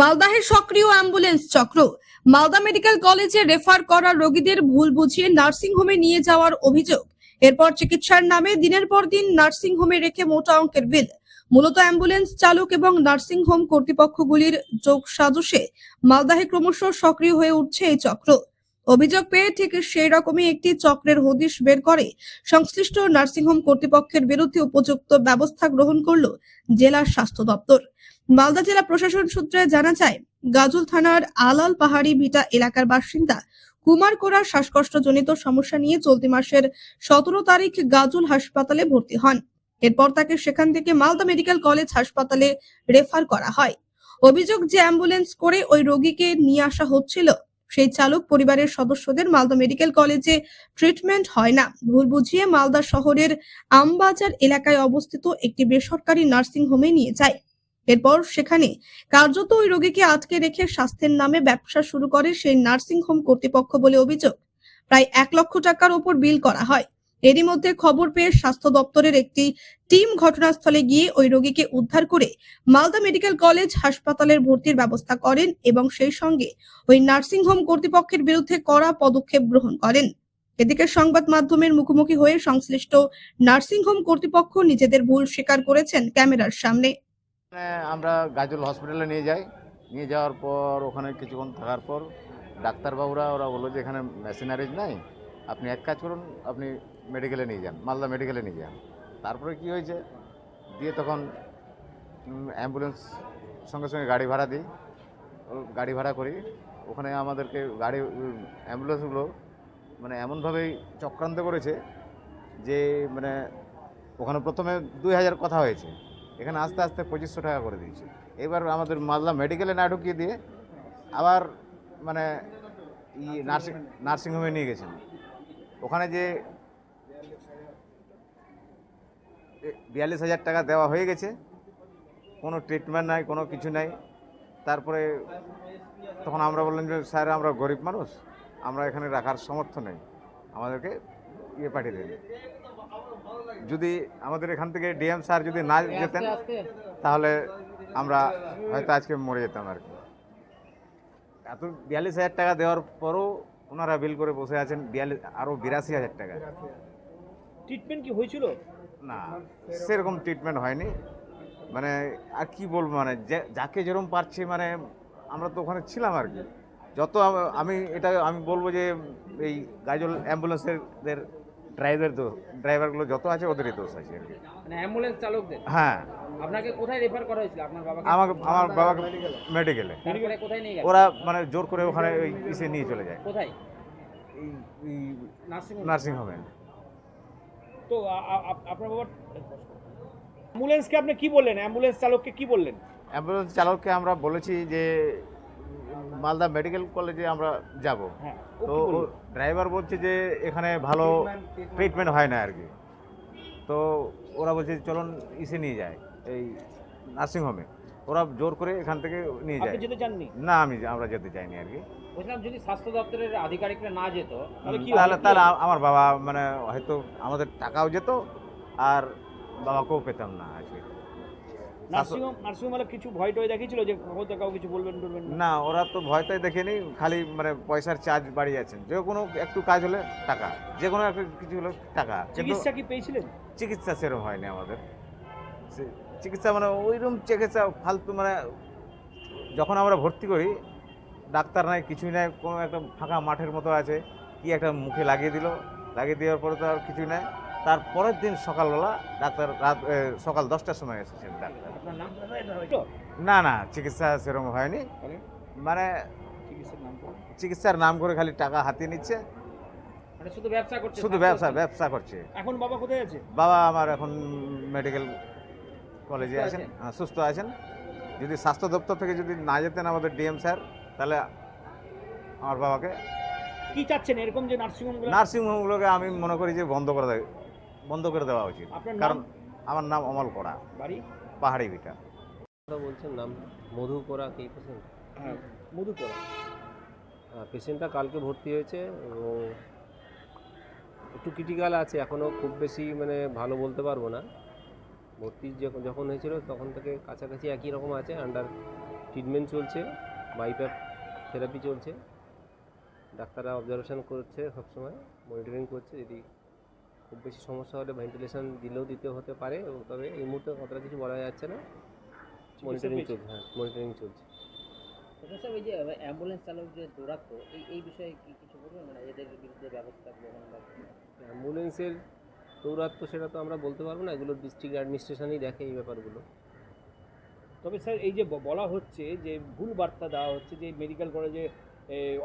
মালদাহের সক্রিয় অ্যাম্বুলেন্স চক্র। মালদা মেডিকেল কলেজে রেফার করা রোগীদের ভুল বুঝিয়ে নার্সিং হোমে নিয়ে যাওয়ার অভিযোগ। এরপর চিকিৎসার নামে দিনের পর দিন নার্সিং হোমে রেখে মোটা অঙ্কের বিল। মূলত অ্যাম্বুলেন্স চালক এবং নার্সিং হোম কর্তৃপক্ষগুলির যোগ সাজসে মালদাহে ক্রমশ সক্রিয় হয়ে উঠছে এই চক্র। অভিযোগ পেয়ে ঠিক সেই রকমই একটি চক্রের হদিশ বের করে সংশ্লিষ্ট নার্সিংহোম কর্তৃপক্ষের বিরুদ্ধে উপযুক্ত ব্যবস্থা গ্রহণ করল জেলা স্বাস্থ্য দপ্তর। মালদা জেলা প্রশাসন সূত্রে জানা যায়, গাজল থানার আলাল পাহাড়ি ভিটা এলাকার বাসিন্দা কুমার কোরা শ্বাসকষ্টজনিত সমস্যা নিয়ে চলতি মাসের সতেরো তারিখ গাজল হাসপাতালে ভর্তি হন। এরপর তাকে সেখান থেকে মালদা মেডিকেল কলেজ হাসপাতালে রেফার করা হয়। অভিযোগ যে অ্যাম্বুলেন্স করে ওই রোগীকে নিয়ে আসা হচ্ছিল, সেই চালক পরিবারের সদস্যদের মালদা মেডিকেল কলেজে ট্রিটমেন্ট হয় না। ভুল বুঝিয়ে মালদা শহরের আমবাজার এলাকায় অবস্থিত একটি বেসরকারি নার্সিং হোমে নিয়ে যায়। এরপর সেখানে কার্যত ওই রোগীকে আটকে রেখে স্বাস্থ্যের নামে ব্যবসা শুরু করে সেই নার্সিং হোম কর্তৃপক্ষ বলে অভিযোগ। প্রায় এক লক্ষ টাকার ওপর বিল করা হয়। এরই মধ্যে খবর পেয়ে স্বাস্থ্য দপ্তরের একটি টিম ঘটনাস্থলে গিয়ে ওই রোগীকে উদ্ধার করে মালদা মেডিকেল কলেজ হাসপাতালের ভর্তির ব্যবস্থা করেন এবং সেই সঙ্গে ওই নার্সিং হোম কর্তৃপক্ষের বিরুদ্ধে কড়া পদক্ষেপ গ্রহণ করেন। এদিকে সংবাদ মাধ্যমের মুখোমুখি হয়ে সংশ্লিষ্ট নার্সিং হোম কর্তৃপক্ষ নিজেদের ভুল স্বীকার করেছেন ক্যামেরার সামনে। মানে আমরা গাজল হসপিটালে নিয়ে যাই। নিয়ে যাওয়ার পর ওখানে কিছুক্ষণ থাকার পর ডাক্তারবাবুরা ওরা বলল যে এখানে মেশিনারিজ নাই। আপনি এক কাজ করুন, আপনি মেডিকেলে নিয়ে যান, মালদা মেডিকেলে নিয়ে যান। তারপরে কি হয়েছে? দিয়ে তখন অ্যাম্বুলেন্স সঙ্গে সঙ্গে গাড়ি ভাড়া দিই। গাড়ি ভাড়া করি। ওখানে আমাদেরকে গাড়ি অ্যাম্বুলেন্সগুলো মানে এমনভাবেই চক্রান্ত করেছে যে মানে ওখানে প্রথমে দুই হাজার কথা হয়েছে। এখানে আস্তে আস্তে পঁচিশশো টাকা করে দিয়েছে। এবার আমাদের মালদা মেডিকেলে না ঢুকিয়ে দিয়ে আবার মানে ই নার্সিং নার্সিংহোমে নিয়ে গেছেন। ওখানে যে বিয়াল্লিশ হাজার টাকা দেওয়া হয়ে গেছে। কোনো ট্রিটমেন্ট নাই, কোনো কিছু নাই। তারপরে তখন আমরা বললাম যে, স্যার, আমরা গরিব মানুষ। আমরা এখানে রাখার সামর্থ্য নেই। আমাদেরকে ইয়ে পাঠিয়ে দেন। যদি আমাদের এখান থেকে ডিএম স্যার যদি না যেতেন তাহলে আমরা হয়তো আজকে মরে যেতাম আর কি। এত বিয়াল্লিশ হাজার টাকা দেওয়ার পরও ওনারা বিল করে বসে আছেন বিয়াল্লিশ আরও বিরাশি হাজার টাকা। ট্রিটমেন্ট কি হয়েছিল? না সেরকম ট্রিটমেন্ট হয়নি। মানে আর কি বলব মানে যাকে যেরকম পারছে মানে আমরা তো ওখানে ছিলাম আর কি। যত আমি এটা আমি বলব যে এই গাজল অ্যাম্বুলেন্সের ড্রাইভার দোষ ড্রাইভারগুলো যত আছে ওদেরই দোষ আছে আর কি। মানে অ্যাম্বুলেন্স চালকদের? হ্যাঁ। আপনাকে কোথায় রেফার করা হয়েছিল? আপনার বাবাকে? আমাকে আমার বাবাকে মেডিকেলে তারপরে কোথায় নিয়ে গেল ওরা মানে জোর করে ওখানে ওই ইসে নিয়ে চলে যায়। কোথায়? এই এই নার্সিং নার্সিংহোমে। তো আপনার বাবা অ্যাম্বুলেন্সকে আপনি কি বললেন? অ্যাম্বুলেন্স চালককে কি বললেন? অ্যাম্বুলেন্স চালককে আমরা বলেছি যে মালদা মেডিকেল কলেজে আমরা যাব। হ্যাঁ তো ড্রাইভার বলছে যে এখানে ভালো ট্রিটমেন্ট হয় না আর কি তো ওরা বলছে চলুন ইসে নিয়ে যায় এই নার্সিংহোমে ওরা জোর করে এখান থেকে নিয়ে যায়। যেতে চাননি? না আমি আমরা যেতে চাইনি আর কি বলছিলাম যদি স্বাস্থ্য দপ্তরের আধিকারিকরা না যেত তাহলে কি তাহলে তাহলে আমার বাবা মানে হয়তো আমাদের টাকাও যেত আর বাবাকেও পেতাম না আর কি নার্সিংহোম নার্সিংহোম মানে কিছু ভয় টয় দেখিয়েছিল যে হয়তো কাউ কিছু বলবেন টলবেন না? ওরা তো ভয়টাই দেখেনি খালি মানে পয়সার চার্জ বাড়িয়েছেন যে কোনো একটু কাজ হলে টাকা যে কোনো কিছু হলে টাকা। চিকিৎসা কি পেয়েছিলেন? চিকিৎসা সেরকম হয়নি আমাদের। চিকিৎসা মানে ওইরকম চিকিৎসা ফালতু মানে যখন আমরা ভর্তি করি ডাক্তার নাই কিছুই নাই কোনো একটা ফাঁকা মাঠের মতো আছে কি একটা মুখে লাগিয়ে দিল লাগিয়ে দেওয়ার পরে তো আর কিছুই নাই। তার পরের দিন সকালবেলা ডাক্তার রাত সকাল দশটার সময় এসেছেন ডাক্তার। না না চিকিৎসা সেরকম হয়নি। মানে চিকিৎসার নাম করে? খালি টাকা হাতিয়ে নিচ্ছে। মানে শুধু ব্যবসা করছে? শুধু ব্যবসা ব্যবসা? করছে। এখন বাবা কোথায় আছে? বাবা আমার এখন মেডিকেল কলেজে আছেন? হ্যাঁ, সুস্থ আছেন। যদি স্বাস্থ্য দপ্তর থেকে যদি না যেতেন আমাদের ডিএম স্যার তাহলে আমার বাবাকে কি চাচ্ছেন? এরকম যে নার্সিংহোম নার্সিংহোমগুলোকে আমি মনে করি যে বন্ধ করে দেয়। বন্ধ করে দেওয়া উচিত। কারণ আমার নাম অমল কড়া বাড়ি? পাহাড়ি ভিটা বলছেন নাম মধু কোরা কে পেশেন্ট হ্যাঁ মধুকরা পেশেন্টটা কালকে ভর্তি হয়েছে ও একটু ক্রিটিক্যাল আছে এখনও খুব বেশি মানে ভালো বলতে পারব না। ভর্তি যখন যখন হয়েছিল তখন থেকে কাছাকাছি একই রকম আছে আন্ডার ট্রিটমেন্ট চলছে বাইপ্যাপ থেরাপি চলছে। ডাক্তাররা অবজারভেশন করছে সবসময় মনিটরিং করছে যদি খুব বেশি সমস্যা হলে ভেন্টিলেশন দিলেও দিতে হতে পারে ও তবে এই মুহূর্তে অতটা কিছু বলা যাচ্ছে না। মনিটরিং চলছে হ্যাঁ মনিটরিং চলছে। ডক্টর সাহেব এই যে অ্যাম্বুলেন্স চালক যে দৌরাত্ম এই এই বিষয়ে কি কিছু বলবেন? মানে এদের বিরুদ্ধে ব্যবস্থা গ্রহণ বা অ্যাম্বুলেন্সের দৌরাত্ম সেটা তো আমরা বলতে পারব না এগুলো ডিস্ট্রিক্ট অ্যাডমিনিস্ট্রেশনই দেখে এই ব্যাপারগুলো। তবে স্যার এই যে বলা হচ্ছে যে ভুল বার্তা দেওয়া হচ্ছে যে মেডিকেল কলেজে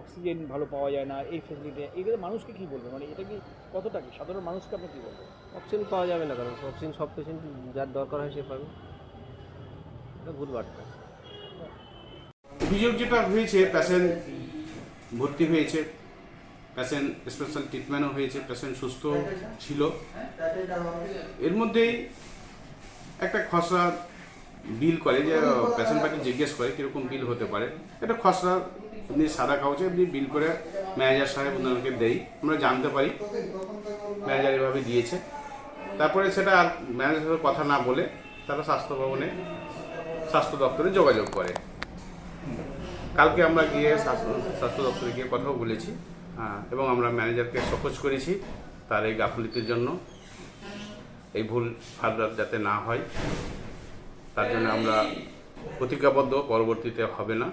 অক্সিজেন ভালো পাওয়া যায় না এই ফেসিলিটি এগুলো মানুষকে কি বলবে? মানে এটা কি কতটা কি? সাধারণ মানুষকে আপনি কি বলবেন? অক্সিজেন পাওয়া যাবে না কারণ অক্সিজেন সব পেশেন্ট যার দরকার হয় সে পাবে। এটা ভুল বার্তা। অভিযোগ যেটা হয়েছে পেশেন্ট ভর্তি হয়েছে পেশেন্ট স্পেশাল ট্রিটমেন্টও হয়েছে পেশেন্ট সুস্থ ছিল। এর মধ্যেই একটা খসড়া বিল করে যে পেশেন্ট পার্টি জিজ্ঞেস করে কীরকম বিল হতে পারে। একটা খসড়া এমনি সাদা কাগজে এমনি বিল করে ম্যানেজার সাহেব ওনাকে দেই আমরা জানতে পারি। ম্যানেজার এভাবে দিয়েছে। তারপরে সেটা আর ম্যানেজারের সাথে কথা না বলে তারা স্বাস্থ্য ভবনে স্বাস্থ্য দপ্তরে যোগাযোগ করে। কালকে আমরা গিয়ে স্বাস্থ্য স্বাস্থ্য দপ্তরে গিয়ে কথাও বলেছি হ্যাঁ, এবং আমরা ম্যানেজারকে সহজ করেছি তার এই গাফলিতির জন্য। এই ভুল ফার্দার যাতে না হয় তার জন্য আমরা প্রতিজ্ঞাবদ্ধ পরবর্তীতে হবে না।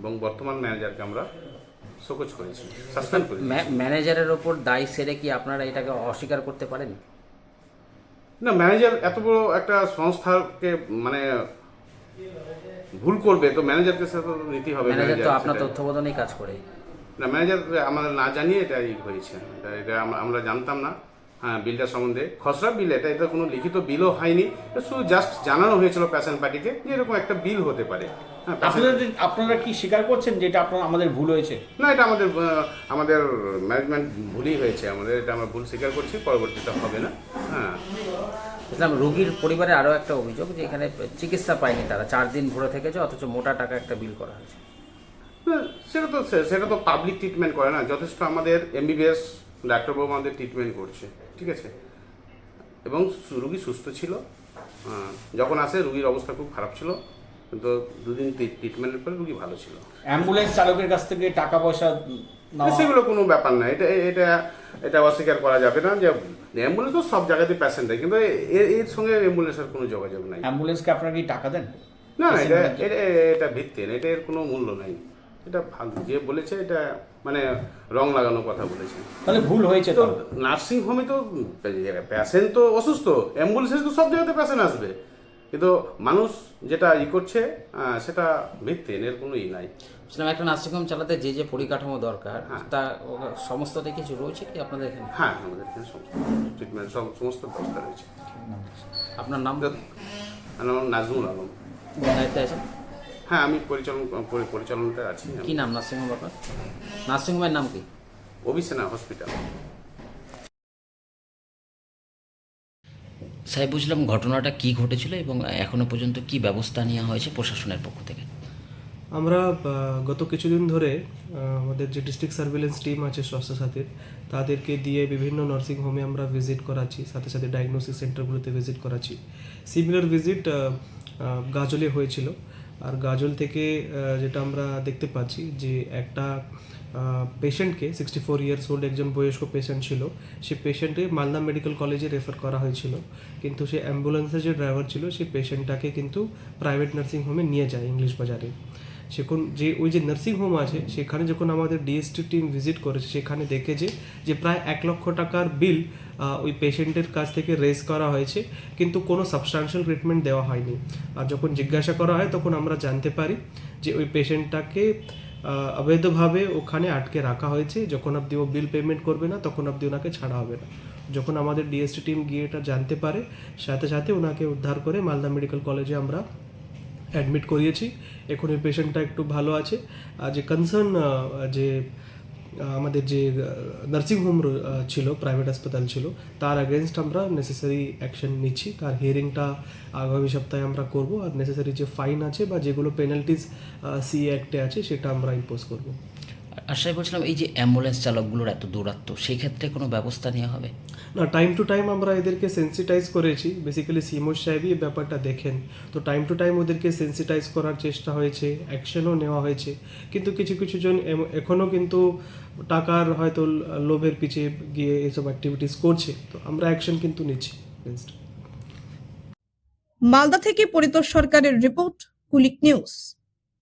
এবং বর্তমান ম্যানেজারকে আমরা শোকজ করেছি সাসপেন্ড করেছি ম্যানেজারের ওপর দায় সেরে কি আপনারা এটাকে অস্বীকার করতে পারেন? না ম্যানেজার এত বড় একটা সংস্থাকে মানে ভুল করবে তো ম্যানেজারকে সাথে তো নিতেই হবে ম্যানেজার তো আপনার তত্ত্বাবধানেই কাজ করে। না ম্যানেজার আমাদের না জানিয়ে এটা হয়েছে। এটা আমরা- জানতাম না। বিলটা সম্বন্ধে। খসড়া বিল এটা এটা কোনো লিখিত বিলও হয়নি। শুধু জাস্ট জানানো হয়েছিল প্যাশন পার্টিকে যে এরকম একটা বিল হতে পারে। হ্যাঁ আপনারা কি স্বীকার করছেন যে এটা আপনার আমাদের ভুল হয়েছে? না এটা আমাদের আমাদের ম্যানেজমেন্ট ভুলই হয়েছে। আমাদের এটা আমরা ভুল স্বীকার করছি পরবর্তীতে হবে না। হ্যাঁ। বুঝলাম রোগীর পরিবারে আরও একটা অভিযোগ যে এখানে চিকিৎসা পায়নি তারা। চার দিন ভরে থেকেছে অথচ মোটা টাকা একটা বিল করা হয়েছে। সেটা তো সে- সেটা তো পাবলিক ট্রিটমেন্ট করে না। যথেষ্ট আমাদের এমবিবিএস ডাক্তারবাবু আমাদের ট্রিটমেন্ট করছে। ঠিক আছে? এবং রুগী সুস্থ ছিল। যখন আসে রুগীর অবস্থা খুব খারাপ ছিল। কিন্তু দুদিন ট্রিটমেন্টের পরে রুগী ভালো ছিল। অ্যাম্বুলেন্স চালকের কাছ থেকে টাকা পয়সা সেগুলো কোনো ব্যাপার না। এটা এটা এটা অস্বীকার করা যাবে না যে অ্যাম্বুলেন্স তো সব জায়গাতে প্যাসেন্ট দেয়। কিন্তু এর এর সঙ্গে অ্যাম্বুলেন্সের কোনো যোগাযোগ নাই। অ্যাম্বুলেন্সকে আপনারা কি টাকা দেন? না না এটা এটা ভিত্তিহীন এটা এর কোনো মূল্য নাই। এটা ফালতু যে বলেছে এটা মানে রং লাগানো কথা বলেছে। তাহলে ভুল হয়েছে তো নার্সিং হোমে তো পেশেন্ট তো অসুস্থ অ্যাম্বুলেন্সে তো সব জায়গাতে পেশেন্ট আসবে। কিন্তু মানুষ যেটা ই করছে সেটা ভিত্তিহীন এর কোনো ই নাই। বুঝলাম একটা নার্সিংহোম চালাতে যে যে পরিকাঠামো দরকার হ্যাঁ। তা সমস্তটা কিছু রয়েছে কি আপনাদের এখানে? হ্যাঁ আমাদের এখানে সমস্ত ট্রিটমেন্ট সব সমস্ত ব্যবস্থা রয়েছে। আপনার নাম? আমার নাম নাজমুল আলম। দায়িত্বে আছেন? হ্যাঁ আমি পরিচালন পরি- পরিচালনাতে আছি। কি নাম? নার্সিংহোম আপনার? নার্সিংহোমের নাম কি? অভিসেনা হসপিটাল। সাহেব বুঝলাম ঘটনাটা কি ঘটেছিল এবং এখনও পর্যন্ত কি ব্যবস্থা নেওয়া হয়েছে প্রশাসনের পক্ষ থেকে? আমরা গত কিছুদিন ধরে আমাদের যে ডিস্ট্রিক্ট সার্ভিলেন্স টিম আছে স্বাস্থ্যসাথীর তাদেরকে দিয়ে বিভিন্ন নার্সিং হোমে আমরা ভিজিট করাচ্ছি সাথে সাথে ডায়াগনোসিস সেন্টারগুলোতে ভিজিট করাচ্ছি। সিমিলার ভিজিট গাজলে হয়েছিল। আর গাজল থেকে যেটা আমরা দেখতে পাচ্ছি যে একটা পেশেন্টকে সিক্সটি ফোর ইয়ার্স ওল্ড একজন বয়স্ক পেশেন্ট ছিল, সে পেশেন্টকে মালদা মেডিকেল কলেজে রেফার করা হয়েছিল। কিন্তু সে অ্যাম্বুলেন্সের যে ড্রাইভার ছিল সেই পেশেন্টটাকে কিন্তু প্রাইভেট নার্সিং হোমে নিয়ে যায় ইংলিশ বাজারে। সেখন যে, ওই যে নার্সিং হোম আছে, সেখানে যখন আমাদের ডিএসটি টিম ভিজিট করেছে, সেখানে দেখে যে প্রায় এক লক্ষ টাকার বিল ওই পেশেন্টের কাছ থেকে রেজ করা হয়েছে, কিন্তু কোনো সাবস্টান্সিয়াল ট্রিটমেন্ট দেওয়া হয়নি। আর যখন জিজ্ঞাসা করা হয়, তখন আমরা জানতে পারি যে ওই পেশেন্টটাকে অবৈধভাবে ওখানে আটকে রাখা হয়েছে। যখন অবধি ও বিল পেমেন্ট করবে না, তখন অবধি ওনাকে ছাড়া হবে না। যখন আমাদের ডিএসটি টিম গিয়ে এটা জানতে পারে, সাথে সাথে ওনাকে উদ্ধার করে মালদা মেডিকেল কলেজে আমরা অ্যাডমিট করিয়েছি। এখন ওই পেশেন্টটা একটু ভালো আছে। আর যে কনসার্ন যে আমাদের যে নার্সিং হোম ছিল, প্রাইভেট হাসপাতাল ছিল, তার অ্যাগেনস্ট আমরা নেসেসারি অ্যাকশন নিচ্ছি। তার হিয়ারিংটা আগামী সপ্তাহে আমরা করব। আর নেসেসারি যে ফাইন আছে বা যেগুলো পেনাল্টিস সি অ্যাক্টে আছে, সেটা আমরা ইম্পোজ করব। আর সাহেব বলছিলাম এই যে অ্যাম্বুলেন্স চালকগুলোর এত দৌরাত্ম সেই ক্ষেত্রে কোনো ব্যবস্থা নেওয়া হবে? না টাইম টু টাইম আমরা এদেরকে সেন্সিটাইজ করেছি। বেসিক্যালি সিমোর সাহেবই এই ব্যাপারটা দেখেন। তো টাইম টু টাইম ওদেরকে সেন্সিটাইজ করার চেষ্টা হয়েছে অ্যাকশনও নেওয়া হয়েছে। কিন্তু কিছু কিছু জন এখনও কিন্তু টাকার হয়তো লোভের পিছিয়ে গিয়ে এসব অ্যাক্টিভিটিস করছে। তো আমরা অ্যাকশন কিন্তু নিচ্ছি মালদা থেকে পরিতোষ সরকারের রিপোর্ট কুলিক নিউজ।